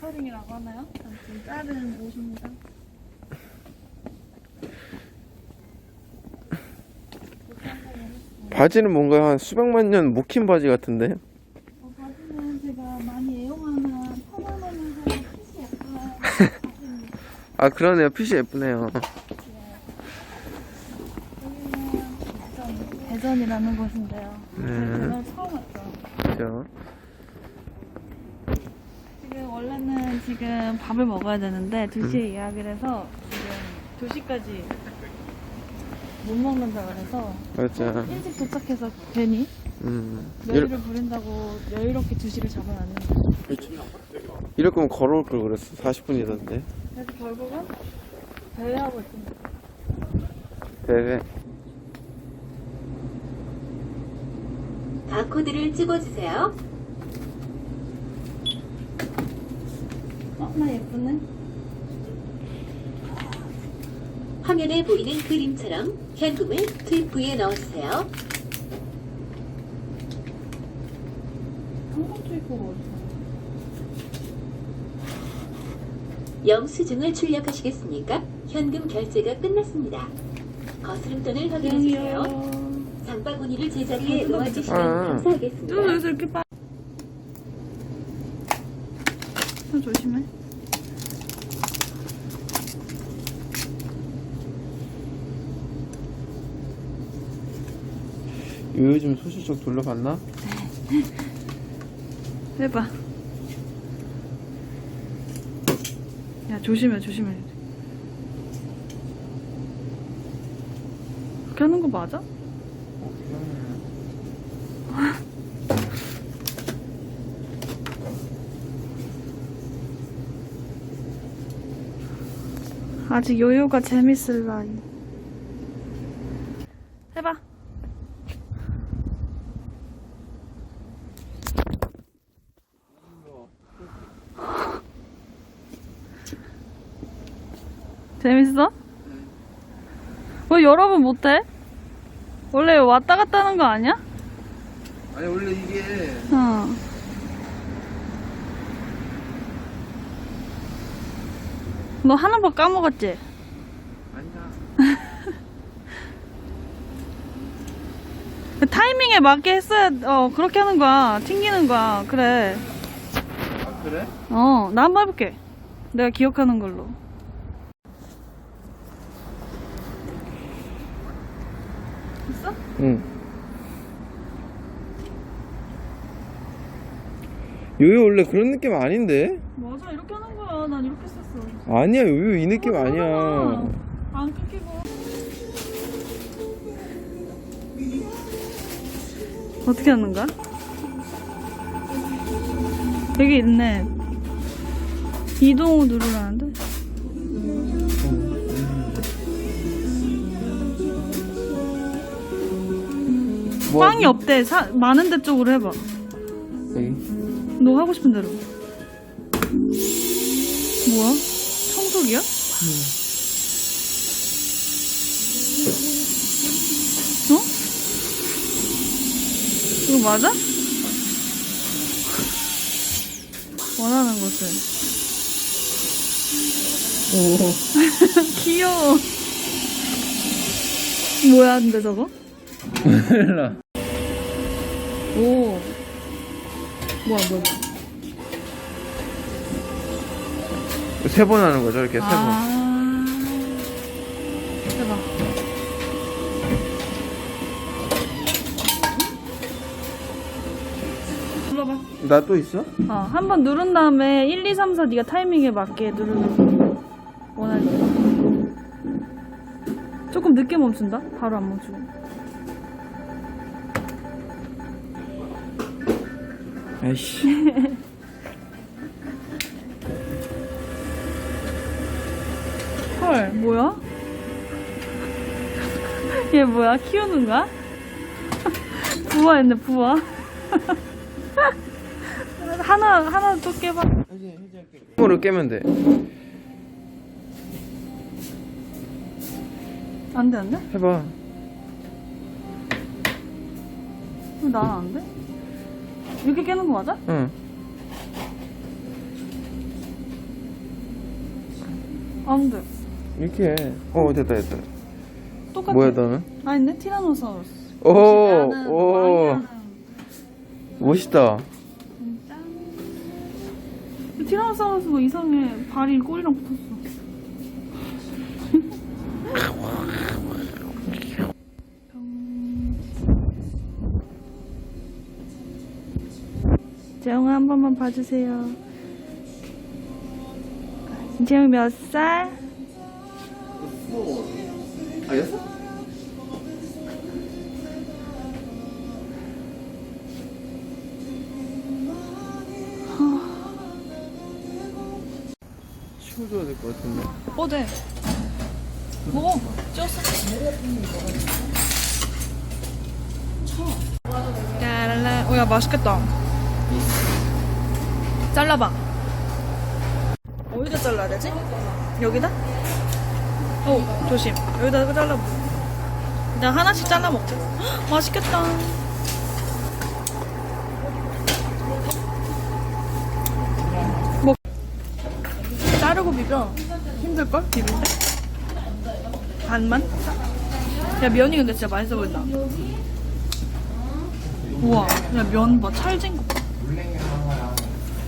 수영이라고 하나요? 아무튼 짧은 옷입니다. 바지는 뭔가 한 수백만 년 묵힌 바지 같은데? 어, 바지는 제가 많이 애용하는 퍼머너는 핏이 예쁜 바지입니다. 아 그러네요 핏이 예쁘네요 여기는 대전, 대전이라는 곳인데요. 네. 대전 처음 왔죠. 그죠 지금 원래는 지금 밥을 먹어야 되는데 2시에 예약을 해서 지금 2시까지 못 먹는다 그래서 맞아. 일찍 도착해서 괜히 음. 여유를 부린다고 여유롭게 2시를 잡아놨는데. 이럴 거면 걸어올 걸 그랬어. 40분이던데. 그래서 결국은 대회하고 있습니다. 대회. 바코드를 찍어주세요. 어? 나 예쁘네? 화면에 보이는 그림처럼 현금을 투입구에 넣어주세요. 한국도 있고 어디서 영수증을 출력하시겠습니까? 현금 결제가 끝났습니다. 거스름돈을 확인해주세요. 장바구니를 제자리에 놓아주시면 아. 감사하겠습니다. 또 여기서 이렇게 빠좀 조심해 요즘 소실적 둘러봤나? 해봐 야 조심해 조심해 그렇게 하는 거 맞아? 아직 요요가 재밌을 나이 해봐 재밌어? 왜 여러 번 못해? 원래 왔다 갔다 하는 거 아니야? 아니 원래 이게 어. 너 하는 법 까먹었지? 아니다 그 타이밍에 맞게 했어야, 어, 그렇게 하는 거야. 튕기는 거야. 그래. 아 그래? 어, 나 한번 해볼게. 내가 기억하는 걸로. 있어? 응 요요 원래 그런 느낌 아닌데? 맞아, 이렇게 하는 거야. 난 이렇게 썼어. 아니야 요요 이 느낌 어, 아니야 그러잖아. 안 끊기고. 어떻게 하는 거야? 여기 있네. 이동 후 누르라는데? 뭐 빵이 없대. 사, 많은 데 쪽으로 해봐. 여기 너 하고 싶은 대로. 뭐야? 청소기야? 어? 이거 맞아? 원하는 것을. 귀여워. 뭐야, 근데 저거? 몰라 오. 뭐야, 뭐야. 세 번 하는 거죠 이렇게 세 번 아. 해봐. 눌러봐. 나 또 있어? 어, 한 번 누른 다음에 1, 2, 3, 4 네가 타이밍에 맞게 누르는 거. 원할 때. 조금 늦게 멈춘다? 바로 안 멈추고. 아이씨 헐, 뭐야? 얘 뭐야? 키우는 거야? 부화 했네, 부화. 하나, 하나 또 깨봐. 힘으로 깨면 돼 안 돼, 안 돼? 해봐 나는 안 돼? 이렇게 깨는 거 맞아? 응 안 돼. 이렇게 해. 어 됐다 됐다. 똑같아. 뭐야 너는? 아닌데? 티라노사우루스. 오, 나는 오, 왕이라는 멋있다. 진짜. 티라노사우루스 뭐 이상해. 발이 꼬리랑 붙었어. 재영아 한 번만 봐주세요. 재영이 몇 살? 알겠어? 치워줘야 될 것 같은데. 어, 네. 먹어. 쪘어. 야랄라. 어, 야, 맛있겠다. 잘라봐. 어디다 잘라야 되지? 여기다? 어, 조심. 여기다 잘라봐. 나 하나씩 잘라 먹자. 헉, 맛있겠다. 먹. 자르고 비벼. 힘들걸? 비빌 때? 반만? 야, 면이 근데 진짜 맛있어 보인다. 우와, 야, 면 봐. 찰진 거 봐.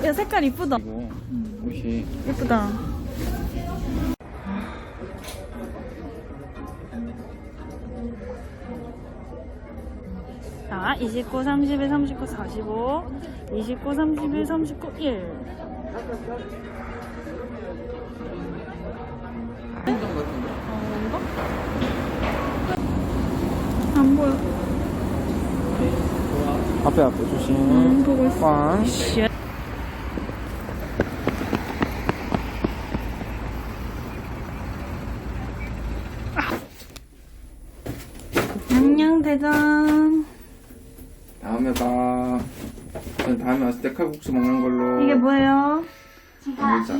어, 야, 색깔 이쁘다. 이거 옷이 예쁘다. 자, 29, 31, 39, 45, 29, 31, 39, 1. 한정 같은데. 어, 이거? 안 보여. 앞에 앞에 조심. 음, 보고 있어. 빵. 쉣. 대장. 다음에 봐. 저는 다음에 왔을 때 칼국수 먹는 걸로. 이게 뭐예요? 먹자.